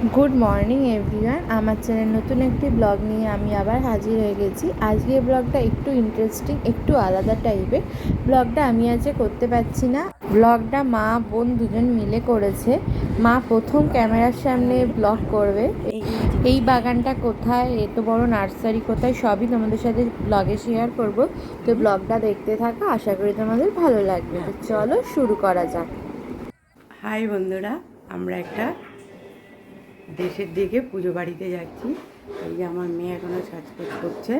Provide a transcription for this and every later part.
Good morning everyone আমার channel নতুন একটি ব্লগ নিয়ে আমি আবার হাজির হয়ে গেছি। আজকে ব্লগটা একটু ইন্টারেস্টিং একটু আলাদা টাইপের ব্লগটা আমি আজকে করতে পারছি না। ব্লগটা মা, বোন দুজন মিলে করেছে। মা প্রথম ক্যামেরার সামনে ব্লগ করবে। এই বাগানটা কোথায়? এত বড় নার্সারি কোথায়? সবই তোমাদের সাথে ব্লগে শেয়ার করব। তো ব্লগটা দেখতে থাকো, আশা করি তোমাদের ভালো লাগবে। চলো শুরু করা যাক। হাই বন্ধুরা, আমরা একটা দেশের দিকে পুজো বাড়িতে যাচ্ছি। এই যে আমার মেয়ে এখনও সাজগোজ করছে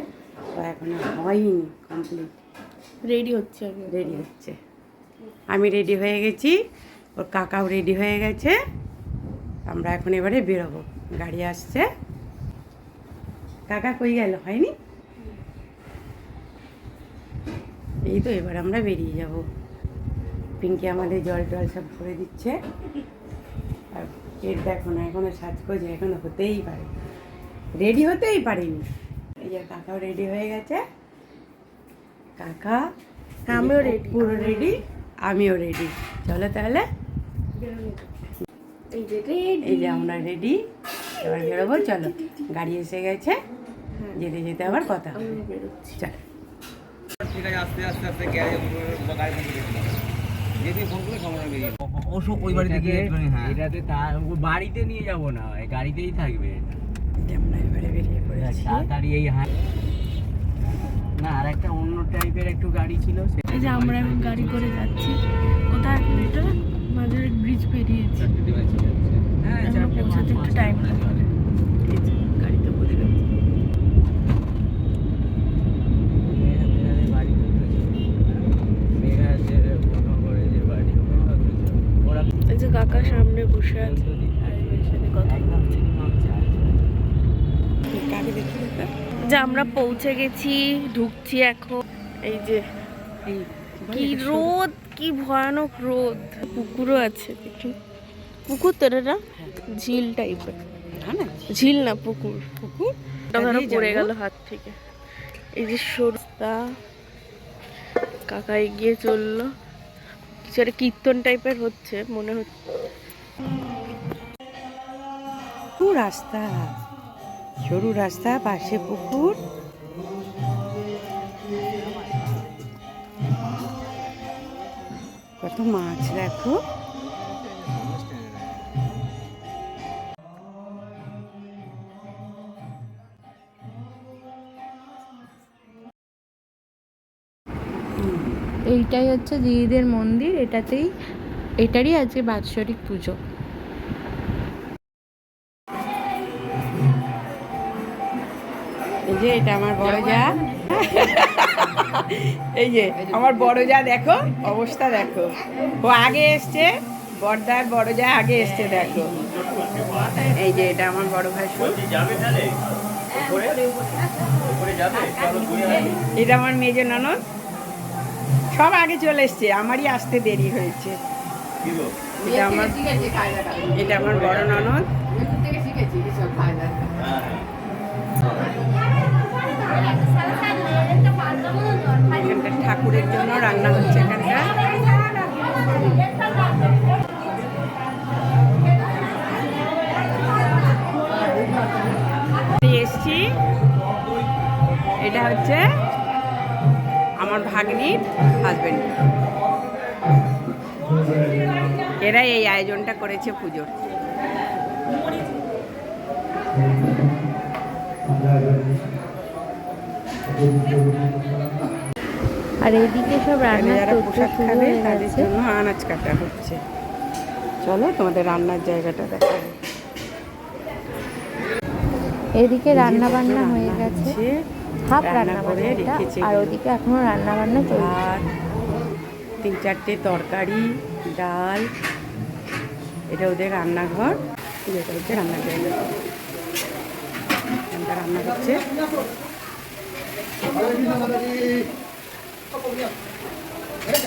তো এখনও হয়নি কমপ্লিট রেডি হচ্ছে রেডি হচ্ছে। আমি রেডি হয়ে গেছি ওর কাকাও রেডি হয়ে গেছে। আমরা এখন এবারে বেরোবো। গাড়ি আসছে। কাকা কই গেল? হয়নি? এই তো এবার আমরা বেরিয়ে যাব। পিঙ্কি আমাদের জল টল সব ভরে দিচ্ছে। এর দেখো না এখনও সাজগোজ এখনও হতেই পারে। রেডি হতেই পারিনি। এই যে কাকাও রেডি হয়ে গেছে। কাকা আমিও রেডি পুরো রেডি আমিও রেডি চলো তাহলে। এই যে আমরা রেডি এবার বেরোবো চলো। গাড়ি এসে গেছে। যেতে যেতে আবার কথা চলো। ঠিক আছে আস্তে আস্তে আস্তে গ্যারেজ গাড়ি ফোন করে সময় ওই বাড়িতে গিয়ে হ্যাঁ। এটাতে তার বাড়িতে নিয়ে যাব না গাড়িতেই থাকবে এটা। এই যে আমরা এবারে বেরিয়ে পড়েছি। তাড়াতাড়ি এই হাট না আর একটা অন্য টাইপের একটু গাড়ি ছিল সেটা এই যে আমরা এখন গাড়ি করে যাচ্ছি। কোথায়? এখন এটা? মাঝের ব্রিজ পেরিয়েছি। হ্যাঁ পৌঁছাতে একটু টাইম লাগবে এই যে গাড়িতে বসে গেছি মেয়েরা মেয়েরাদের বাড়ি করতেছে। মেয়েরা যে বন্ধ করে যে বাড়ি ওখানে করতেছে। ওরা এই যে কাকা আছে সাথে কথা বলছে। যে আমরা পৌঁছে গেছি ঢুকছি এখন। এই যে কি রোদ কি ভয়ানক রোদ। পুকুরও আছে দেখি। পুকুর তো এটা ঝিল টাইপের। হ্যাঁ ঝিল। না পুকুর। ধরো পড়ে। গেল হাত থেকে। এই যে সরস্তা কাকা এগিয়ে চলল। কিছু একটা কীর্তন টাইপের হচ্ছে মনে হচ্ছে। পুকুর রাস্তা। সরু রাস্তা, পাশে পুকুর। কত মাছ দেখো। এইটাই হচ্ছে দিদিদের মন্দির। এটাতেই, এটারই আজকে বাৎসরিক পুজো। এই যে এটা আমার বড় যা এই যে আমার বড় যা দেখো, অবস্থা দেখো। ও আগে এসছে বড়দার বড় যা আগে এসছে, দেখো। এই যে এটা আমার বড় ভাসুর এটা আমার মেজ ননদ। সব আগে চলে এসছে, আমারই আসতে দেরি হয়েছে। এটা আমার এটা আমার বড় ননদ। ঠাকুরের জন্য রান্না হচ্ছে এখানটা। এসছি। এটা হচ্ছে আমার ভাগ্নির হাজবেন্ড এরা এই আয়োজনটা করেছে পুজোর। আর এইদিকে সব রান্নার যারা প্রসাদ খাবে তাদের জন্য আনাজ কাটা হচ্ছে। চলো তোমাদের রান্নার জায়গাটা দেখাবো এদিকে রান্না বান্না হয়ে গেছে। হাফ রান্না রান্না করে রেখেছে আর ওদিকে এখনও রান্না বান্না চলছে। তিন চারটে তরকারি ডাল এটা ওদের রান্নাঘর। এটা হচ্ছে রান্নার জায়গা। রান্না হচ্ছে।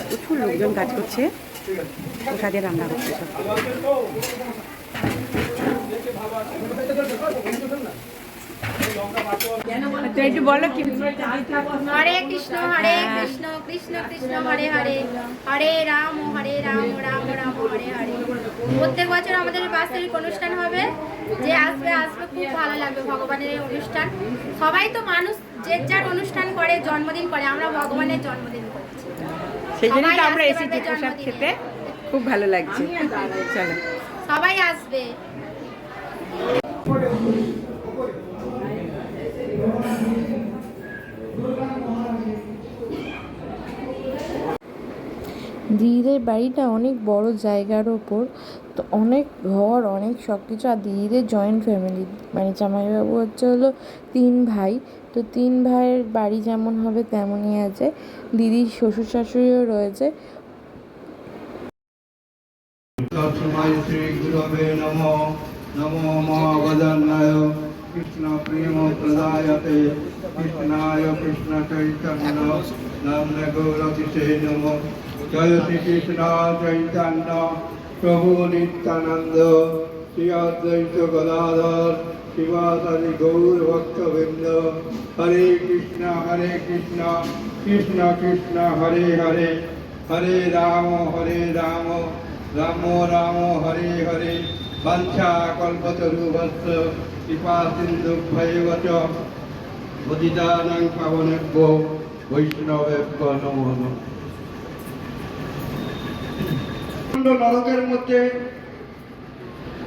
প্রচুর লোকজন কাজ করছে। প্রসাদে রান্না করছে সব। একটু বলো কি? হরে কৃষ্ণ হরে কৃষ্ণ কৃষ্ণ কৃষ্ণ হরে হরে। হরে রাম হরে রাম রাম রাম হরে হরে। প্রত্যেক বছর আমাদের বাৎসরিক অনুষ্ঠান হবে। যে আসবে আসবে খুব ভালো লাগবে ভগবানের এই অনুষ্ঠান। সবাই তো মানুষ যে যার অনুষ্ঠান করে জন্মদিন করে আমরা ভগবানের জন্মদিন করছি। সেই সবাই আমরা এসেছি প্রসাদ খেতে। খুব ভালো লাগছে। চলো। সবাই আসবে। দিদিদের বাড়িটা অনেক বড় জায়গার ওপর, তো অনেক ঘর, অনেক সব কিছু আর দিদিদের জয়েন্ট ফ্যামিলি মানে জামাইবাবু হচ্ছে হলো তিন ভাই, তো তিন ভাইয়ের বাড়ি যেমন হবে তেমনই আছে। দিদির শ্বশুর শাশুড়িও রয়েছে। কৃষ্ণ প্রেম প্রদায়তে, কৃষ্ণায় কৃষ্ণ চৈতন্য। নমো। জয় শ্রীকৃষ্ণ চৈতন্য প্রভু নিত্যানন্দ শ্রী অদ্বৈত গদাধর শিবাসাদি গৌর ভক্তবৃন্দ হরে কৃষ্ণ হরে কৃষ্ণ কৃষ্ণ কৃষ্ণ হরে হরে হরে রাম হরে রাম রাম রাম হরে হরে বাঞ্ছা কল্পতরুভস্য কৃপা সিন্ধুভ্যৈব চ পতিতানাং পাবনেভ্যো বৈষ্ণবেভ্য নমো নমঃ কুণ্ড নরকের মধ্যে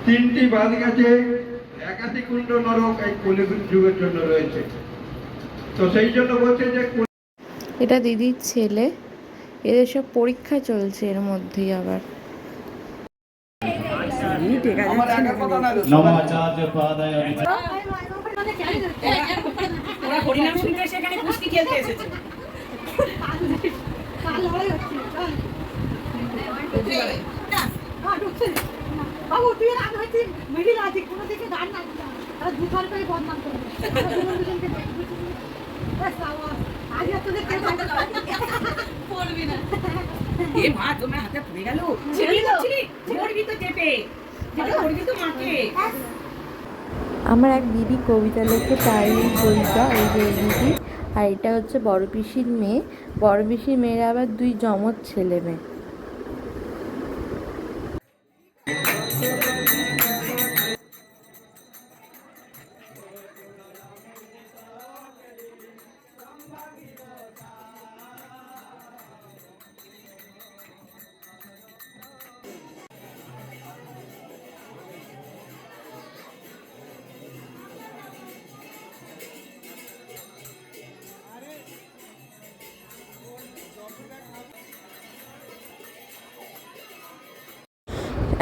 তিনটি বাদ গেছে। একাধিক কুণ্ড নরক এই কলিযুগ যুগের জন্য রয়েছে। তো সেই জন্য বলছে যে এটা দিদির ছেলে। এদের সব পরীক্ষা চলছে এর মধ্যেই আবার। হরিনাম শুনতে এসে কুস্তি খেলতে এসেছে। বাবু তুই আর আমি মিডিল আছি কোনো দিকে গান না আর দুবার করে বদনাম করবি দুজনকে তোদের পড়বি না এ মা তোমার হাতে পড়ে গেল। ছিড়ি তো ছিড়ি তো চেপে। যেটা তো মাকে। আমার এক দিদি কবিতা লেখে তার এই বইটা এই যে দিদি। আর এটা হচ্ছে বড় পিসির মেয়ে। বড় পিসির মেয়ের আবার দুই জমজ ছেলে মেয়ে।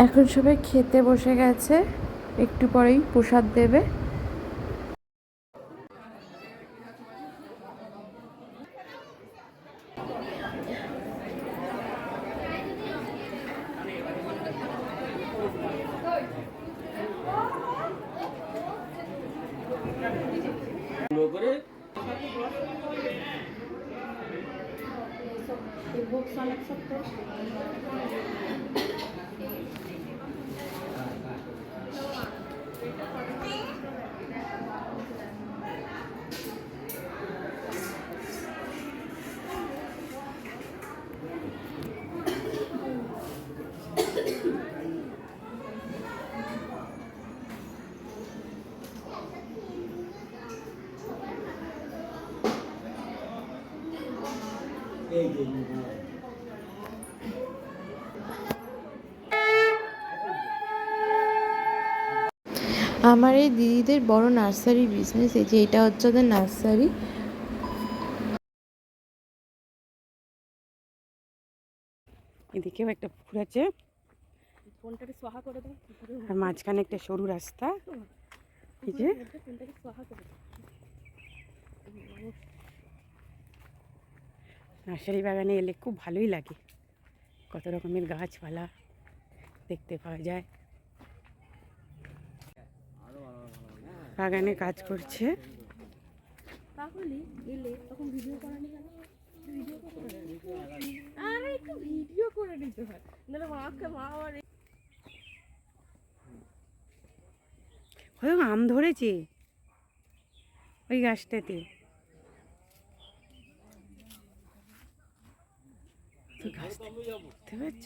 এখন সবাই খেতে বসে গেছে। একটু পরেই প্রসাদ দেবে। আমার এই দিদিদের বড় নার্সারি বিজনেস এই যে এটা হচ্ছে ওদের নার্সারি। এদিকেও একটা পুকুর আছে। আর মাঝখানে একটা সরু রাস্তা। এই যে। নার্সারি বাগানে এলে খুব ভালোই লাগে। কত রকমের গাছপালা দেখতে পাওয়া যায়। বাগানে কাজ করছে। তাহলে এলে তখন ভিডিও করা আরে একটু ভিডিও করে নিতে হয়। নাহলে মাকে মা আবার ওই আম ধরেছে। ওই গাছটাতে। দেখতে পাচ্ছ?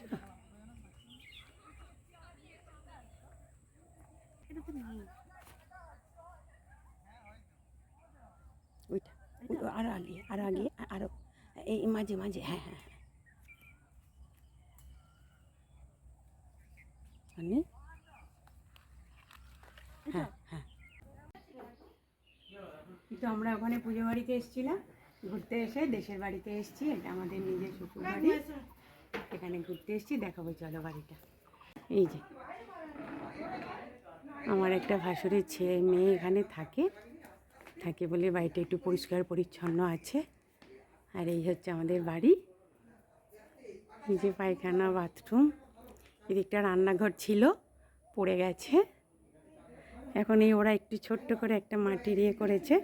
আরও আগে আরও আগে আরও এই মাঝে মাঝে হ্যাঁ হ্যাঁ হ্যাঁ। মানে? হ্যাঁ হ্যাঁ। তো আমরা ওখানে পুজো বাড়িতে এসেছিলাম ঘুরতে এসে দেশের বাড়িতে এসেছি এটা আমাদের নিজের শ্বশুর বাড়ি। এখানে ঘুরতে এসেছি দেখাবো চলো বাড়িটা। এই যে আমার একটা ভাসুরের ছেলে মেয়ে এখানে থাকে। থাকে বলে বাড়িটা একটু পরিষ্কার পরিচ্ছন্ন আছে। আর এই হচ্ছে আমাদের বাড়ি। এই যে পায়খানা, বাথরুম, এদিকটা রান্নাঘর ছিল, পড়ে গেছে। এখন এই ওরা একটু ছোট্ট করে একটা মাটির ইয়ে করেছে,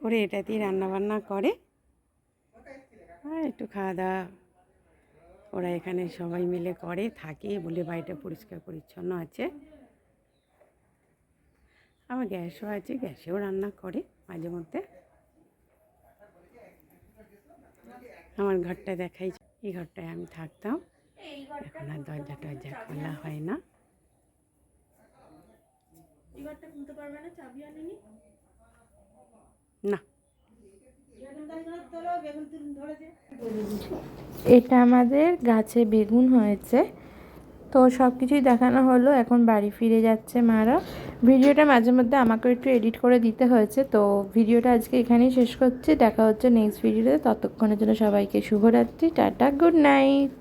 করে এটা দিয়ে রান্নাবান্না করে। আর একটু খাওয়া দাওয়া ওরা এখানে সবাই মিলে করে, থাকে বলে বাড়িটা পরিষ্কার পরিচ্ছন্ন আছে। আবার গ্যাসও আছে গ্যাসেও রান্না করে মাঝে মধ্যে। আমার ঘরটা দেখাই এই ঘরটায় আমি থাকতাম। এখন আর দরজা টরজা খোলা হয় না। এবারটা খুলতে পারবে না চাবি আনেনি? না। এটা আমাদের গাছে বেগুন হয়েছে। তো সব কিছুই দেখানো হলো, এখন বাড়ি ফিরে যাচ্ছে মারা। ভিডিওটা মাঝে মধ্যে আমাকে একটু এডিট করে দিতে হয়েছে, তো ভিডিওটা আজকে এখানেই শেষ করছি। দেখা হচ্ছে নেক্সট ভিডিওতে ততক্ষণের জন্য সবাইকে শুভরাত্রি, টাটা গুড নাইট